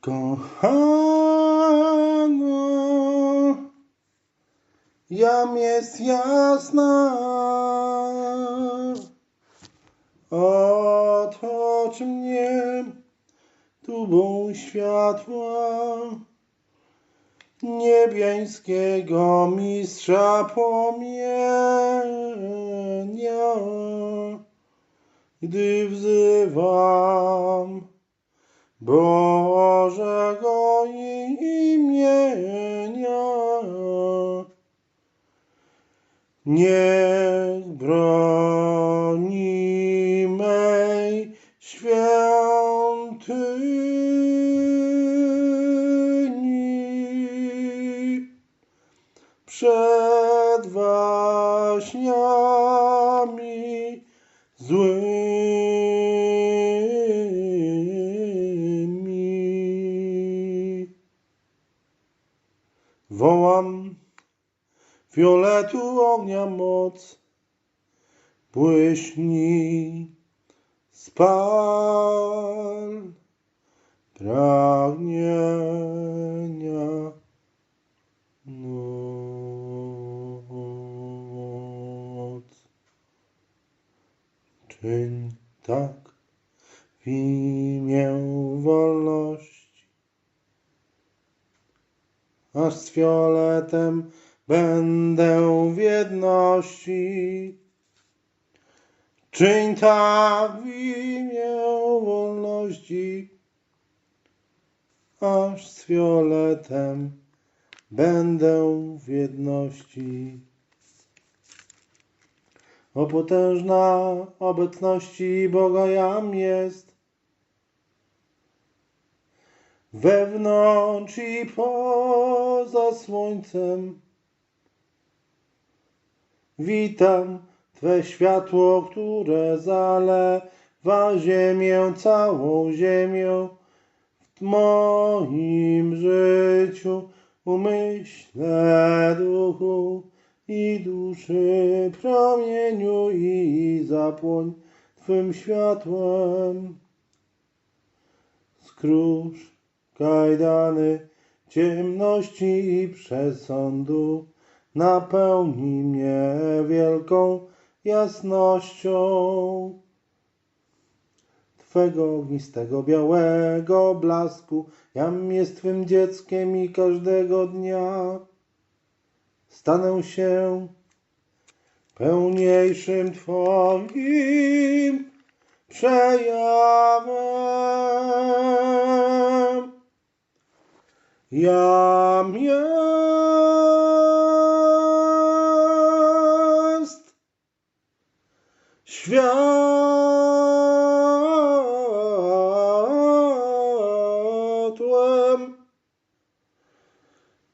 Kochana, jam jest jasna, otocz mnie tubą światła niebiańskiego mistrza płomienia, gdy wzywam Bożego imienia. Niech broni fioletu ognia moc, błyśnij, spal pragnienia. Noc. Czyń tak w imię wolności, aż z fioletem będę w jedności. Czyń tak w imię wolności, aż z fioletem będę w jedności. O potężna obecności Boga jam jest, wewnątrz i poza słońcem. Witam Twe światło, które zalewa ziemię, całą ziemię. W moim życiu, umyśle, duchu i duszy, promieniu i zapłoń Twym światłem. Skróż kajdany ciemności i przesądu, napełnij mnie wielką jasnością Twego ognistego białego blasku. Jam jest Twym dzieckiem i każdego dnia stanę się pełniejszym Twoim przejawem. Jam jest światłem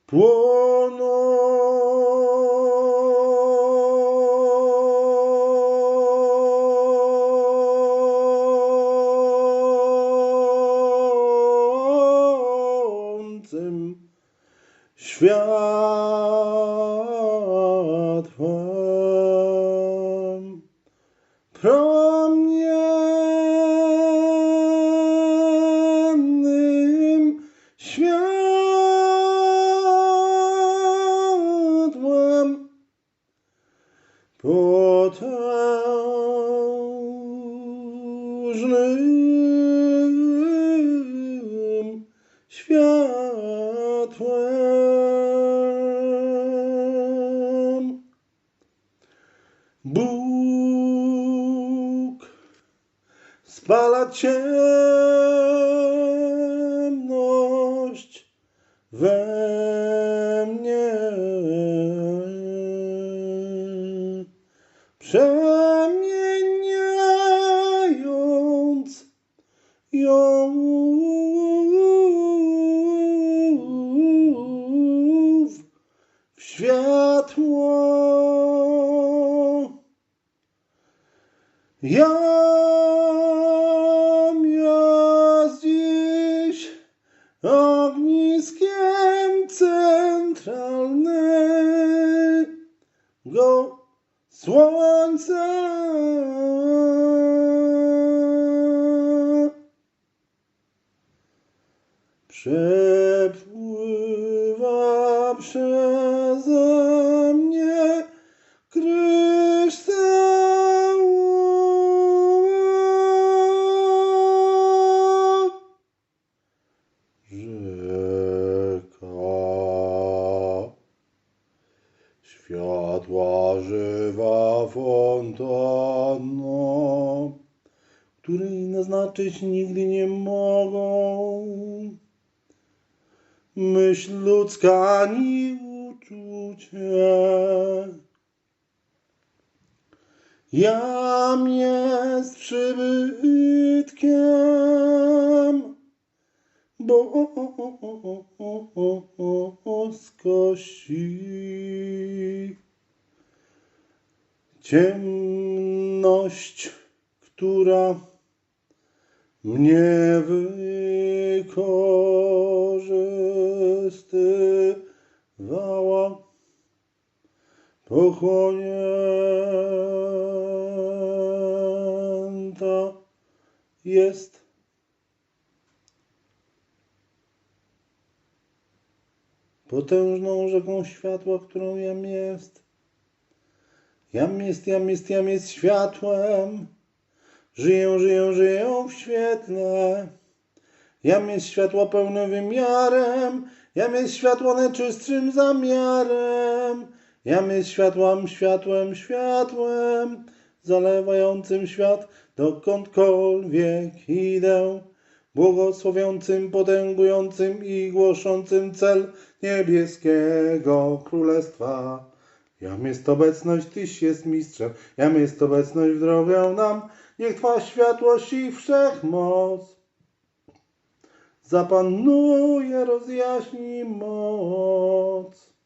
płonącym światłem światłem. Bóg spala ciemność Jam Światła żywa fontanna, której naznaczyć nigdy nie mogą. Myśl ludzka ani uczucie. Jam jest przybytkiem boskości. Ciemność, która mnie wykorzystywała, pochłonięta jest. Potężną rzeką światła, którą jam jest. Jam jest, jam jest, jam jest światłem. Żyję, żyję, żyję w świetle. Jam jest światła pełnym wymiarem. Jam jest światła najczystszym zamiarem. Jam jest światłem, światłem, światłem. Zalewającym świat dokądkolwiek idę. Błogosławiącym, potęgującym i głoszącym cel niebieskiego królestwa. Jam jest obecność, Tyś jest mistrzem, jam jest obecność w drogę nam. Niech Twa światłość i wszechmoc zapanuje, rozjaśni moc.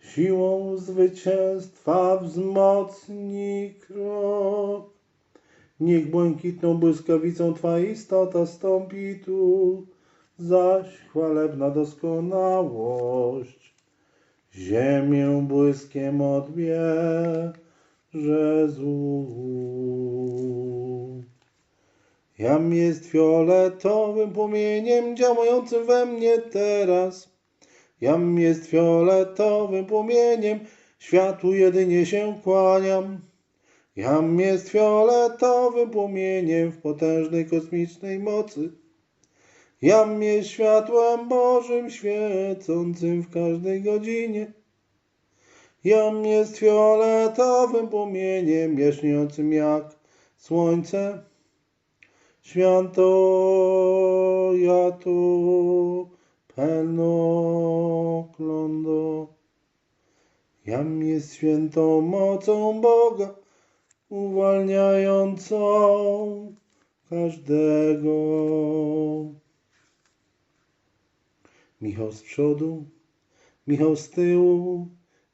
Siłą zwycięstwa wzmocni krok. Niech błękitną błyskawicą Twa istota stąpi tu, zaś chwalebna doskonałość ziemię błyskiem odbierze złu. Jam jest fioletowym płomieniem działającym we mnie teraz. Jam jest fioletowym płomieniem, światu jedynie się kłaniam. Jam jest fioletowym płomieniem w potężnej kosmicznej mocy. Jam jest światłem Bożym świecącym w każdej godzinie. Jam jest fioletowym płomieniem jaśniejącym jak słońce. Święto ja tu pełno. Jam jest świętą mocą Boga, uwalniającą każdego. Michał z przodu, Michał z tyłu,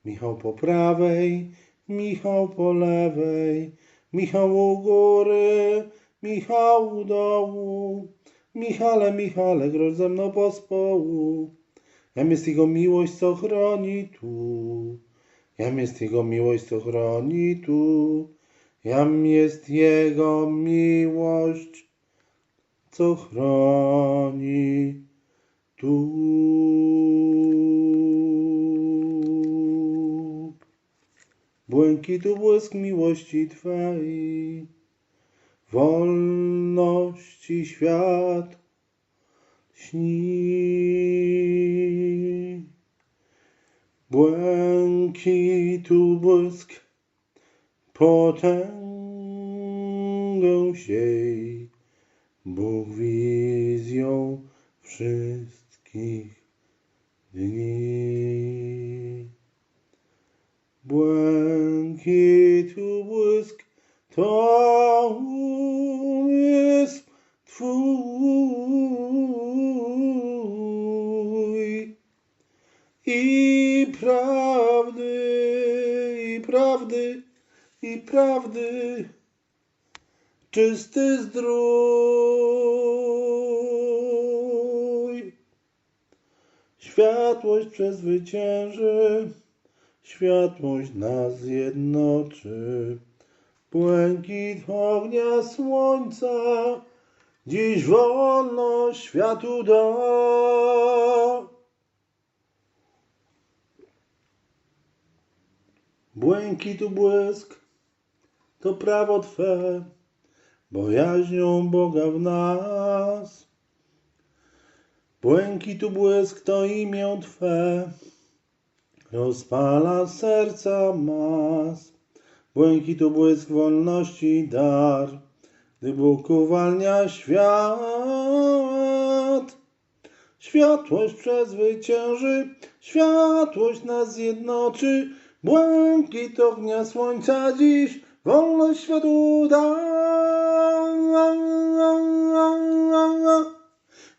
Michał po prawej, Michał po lewej, Michał u góry, Michał u dołu. Michale, Michale, groź ze mną pospołu. Jam jest Jego miłość, co chroni tu. Jam jest Jego miłość, co chroni tu. Jam jest Jego miłość, co chroni tu. Błękitu błysk miłości Twej, wolności świat śni. Błękitu błysk, potęgę siej, Bóg wizją wszystkich dni. Błękitu błysk to umysł Twój i prawdy, i prawdy, i prawdy czysty zdrój. Światłość przezwycięży, światłość nas zjednoczy. Błękit ognia słońca dziś wolność światu da. Błękitu błysk to prawo Twe, bojaźnią Boga w nas. Błękitu błysk to imię Twe, rozpala serca mas. Błękitu błysk wolności dar, gdy Bóg uwalnia świat. Światłość przezwycięży, światłość nas zjednoczy, błękit ognia słońca dziś, wolność światu da.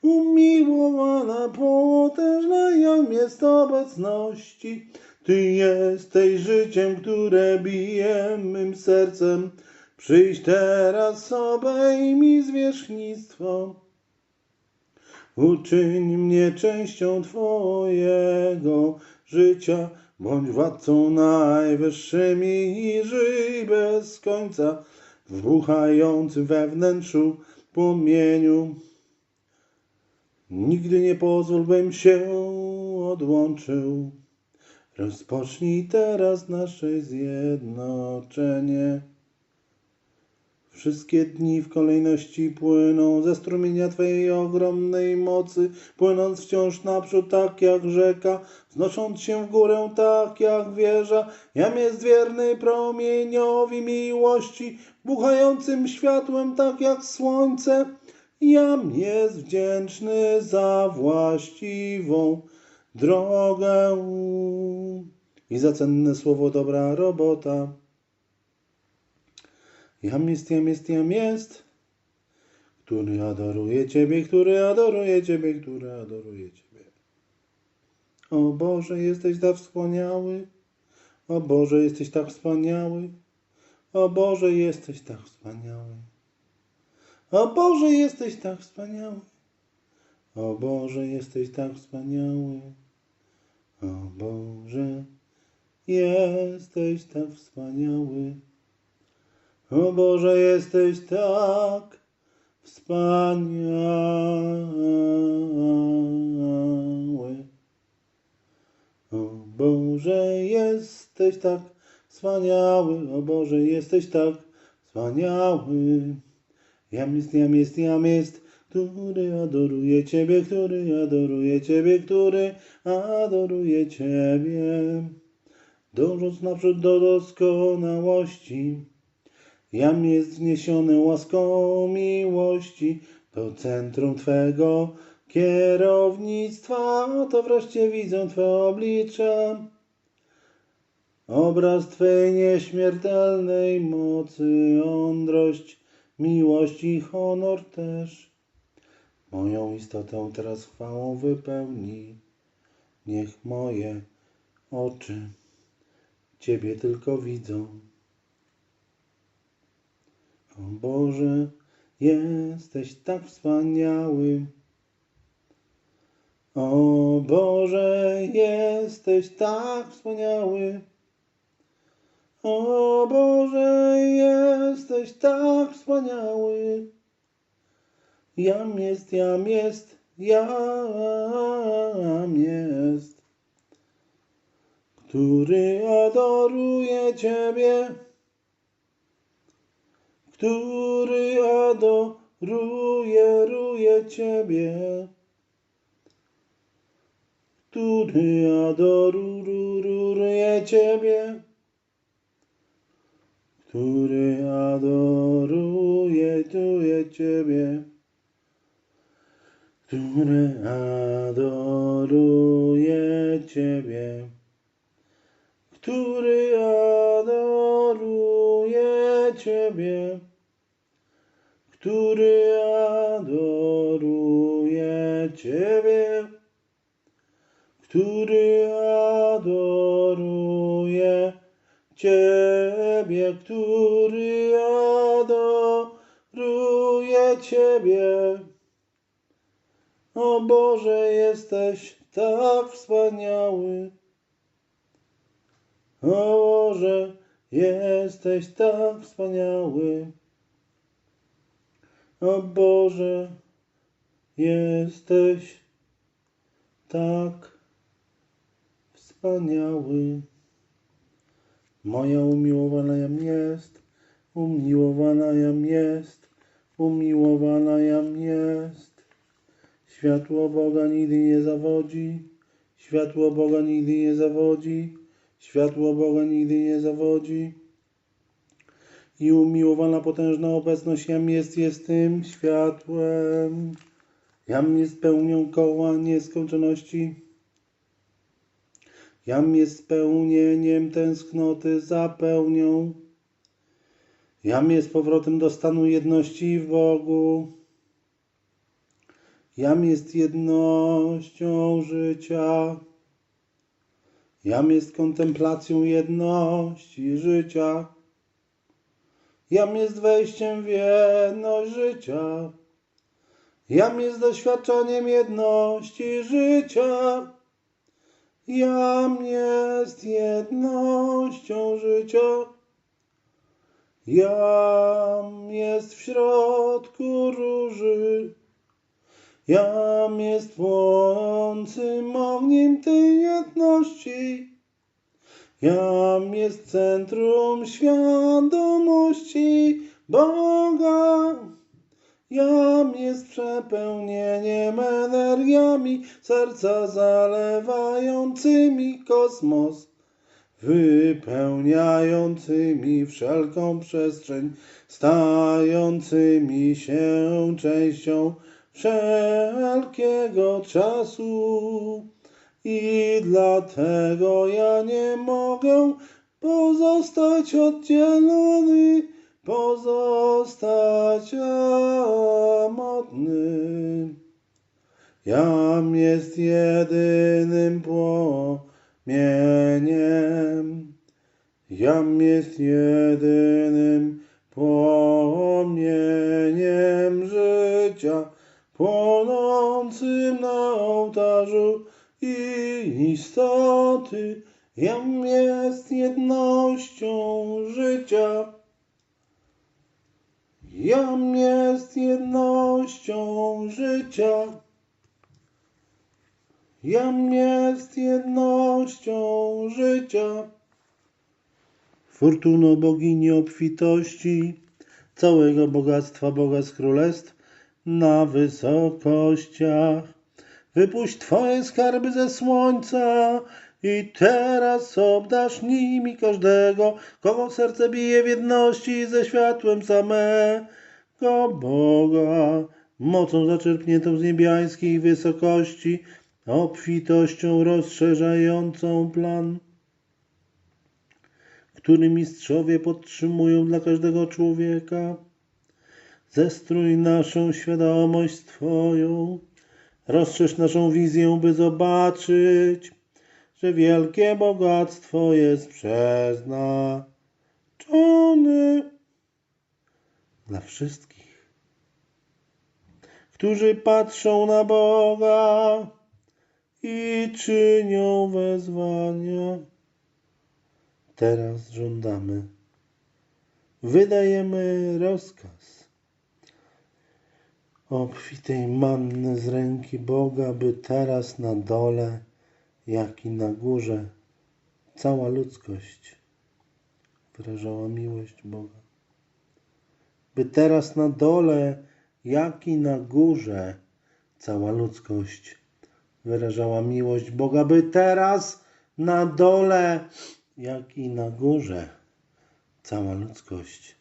Umiłowana, potężna jam jest obecności. Ty jesteś życiem, które bije mym sercem. Przyjdź teraz, obejmij zwierzchnictwo. Uczyń mnie częścią Twojego życia, bądź władcą najwyższym i żyj bez końca, w we wnętrzu płomieniu. Nigdy nie pozwól, bym się odłączył. Rozpocznij teraz nasze zjednoczenie. Wszystkie dni w kolejności płyną ze strumienia Twojej ogromnej mocy, płynąc wciąż naprzód tak jak rzeka, wznosząc się w górę tak jak wieża. Jam jest wierny promieniowi miłości, buchającym światłem tak jak słońce. Jam jest wdzięczny za właściwą drogę i za cenne słowo dobra robota. Jam jest, jam jest, jam jest, który adoruje Ciebie, który adoruje Ciebie, który adoruje Ciebie. O Boże, jesteś tak wspaniały, o Boże, jesteś tak wspaniały, o Boże, jesteś tak wspaniały. O Boże, jesteś tak wspaniały. O Boże, jesteś tak wspaniały. O Boże, jesteś tak wspaniały. O Boże, jesteś tak wspaniały. O Boże, jesteś tak wspaniały. O Boże, jesteś tak wspaniały. Jam jest, jam jest, jam jest, który adoruje Ciebie, który adoruje Ciebie, który adoruje Ciebie. Dążąc naprzód do doskonałości, jam jest wniesiony łaską miłości do centrum Twego kierownictwa, to wreszcie widzę Twe oblicze. Obraz Twej nieśmiertelnej mocy, mądrość, miłość i honor też. Moją istotę teraz chwałą wypełni. Niech moje oczy Ciebie tylko widzą. O Boże, jesteś tak wspaniały. O Boże, jesteś tak wspaniały. O Boże, jesteś tak wspaniały. Jam jest, jam jest, jam jest, który adoruje Ciebie, który adoruje, ruje Ciebie, który adoruje Ciebie który adoruje tuje Ciebie, który adoruje Ciebie, który adoruje Ciebie, który adoruje Ciebie, który adoruje Ciebie, który adoruje Ciebie. O Boże, jesteś tak wspaniały. O Boże, jesteś tak wspaniały. O Boże, jesteś tak wspaniały. Moja umiłowana jam jest, umiłowana jam jest, umiłowana jam jest. Światło Boga nigdy nie zawodzi, światło Boga nigdy nie zawodzi, światło Boga nigdy nie zawodzi. I umiłowana potężna obecność jam jest, jest tym światłem. Jam jest pełnią koła nieskończoności. Jam jest spełnieniem tęsknoty za pełnią. Jam jest powrotem do stanu jedności w Bogu. Jam jest jednością życia. Jam jest kontemplacją jedności życia. Jam jest wejściem w jedność życia. Jam jest doświadczeniem jedności życia. Jam jest jednością życia. Jam jest w środku róży. Jam jest płonącym ogniem tej jedności. Jam jest centrum świadomości Boga. Jam jest przepełnieniem energiami serca zalewającymi kosmos, wypełniającymi wszelką przestrzeń, stającymi się częścią wszelkiego czasu. I dlatego ja nie mogę pozostać oddzielony, pozostać samotny. Jam jest jedynym płomieniem. Jam jest jedynym płomieniem życia, płonącym na ołtarzu istoty. Jam jest jednością życia. Jam jest jednością życia. Jam jest jednością życia. Fortuno bogini obfitości, całego bogactwa Boga z królestw na wysokościach. Wypuść Twoje skarby ze słońca i teraz obdasz nimi każdego, kogo serce bije w jedności ze światłem samego Boga, mocą zaczerpniętą z niebiańskiej wysokości, obfitością rozszerzającą plan, który mistrzowie podtrzymują dla każdego człowieka. Zestrój naszą świadomość Twoją, rozszerz naszą wizję, by zobaczyć, że wielkie bogactwo jest przeznaczone dla wszystkich, którzy patrzą na Boga i czynią wezwania. Teraz żądamy, wydajemy rozkaz obfitej manny z ręki Boga, by teraz na dole, jak i na górze, cała ludzkość wyrażała miłość Boga. By teraz na dole, jak i na górze, cała ludzkość wyrażała miłość Boga, by teraz na dole, jak i na górze, cała ludzkość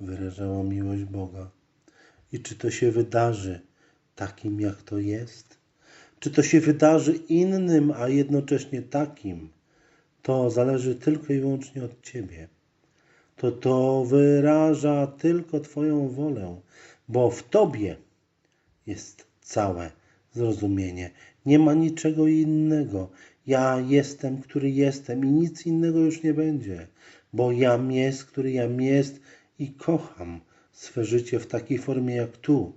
wyrażała miłość Boga. I czy to się wydarzy takim, jak to jest? Czy to się wydarzy innym, a jednocześnie takim? To zależy tylko i wyłącznie od Ciebie. To to wyraża tylko Twoją wolę, bo w Tobie jest całe zrozumienie. Nie ma niczego innego. Ja jestem, który jestem i nic innego już nie będzie, bo jam jest, który jam jest i kocham swe życie w takiej formie jak tu.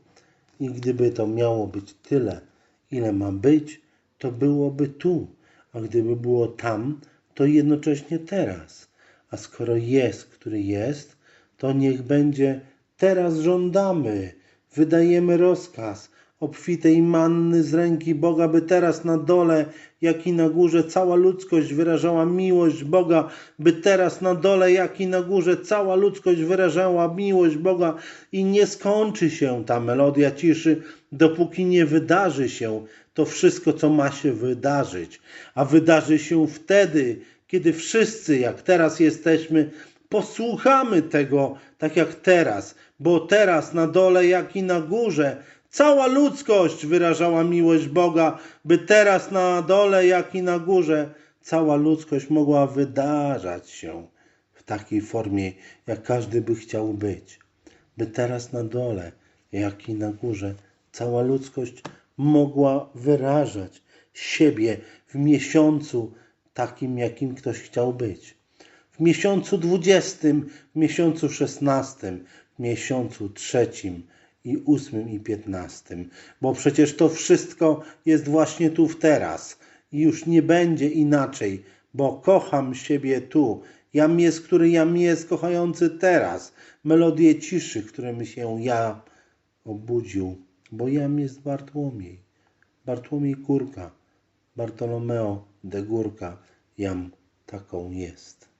I gdyby to miało być tyle, ile ma być, to byłoby tu, a gdyby było tam, to jednocześnie teraz. A skoro jest, który jest, to niech będzie teraz żądamy wydajemy rozkaz obfitej manny z ręki Boga, by teraz na dole, jak i na górze, cała ludzkość wyrażała miłość Boga, by teraz na dole, jak i na górze, cała ludzkość wyrażała miłość Boga i nie skończy się ta melodia ciszy, dopóki nie wydarzy się to wszystko, co ma się wydarzyć. A wydarzy się wtedy, kiedy wszyscy, jak teraz jesteśmy, posłuchamy tego tak jak teraz, bo teraz na dole, jak i na górze, cała ludzkość wyrażała miłość Boga, by teraz na dole, jak i na górze, cała ludzkość mogła wydarzać się w takiej formie, jak każdy by chciał być. By teraz na dole, jak i na górze, cała ludzkość mogła wyrażać siebie w miesiącu takim, jakim ktoś chciał być w miesiącu dwudziestym, w miesiącu szesnastym, w miesiącu trzecim i ósmym i piętnastym, bo przecież to wszystko jest właśnie tu w teraz i już nie będzie inaczej, bo kocham siebie tu. Jam jest, który jam jest, kochający teraz. Melodię ciszy, którym się ja obudził, bo jam jest Bartłomiej. Bartłomiej Kurka, Bartolomeo de Górka, jam taką jest.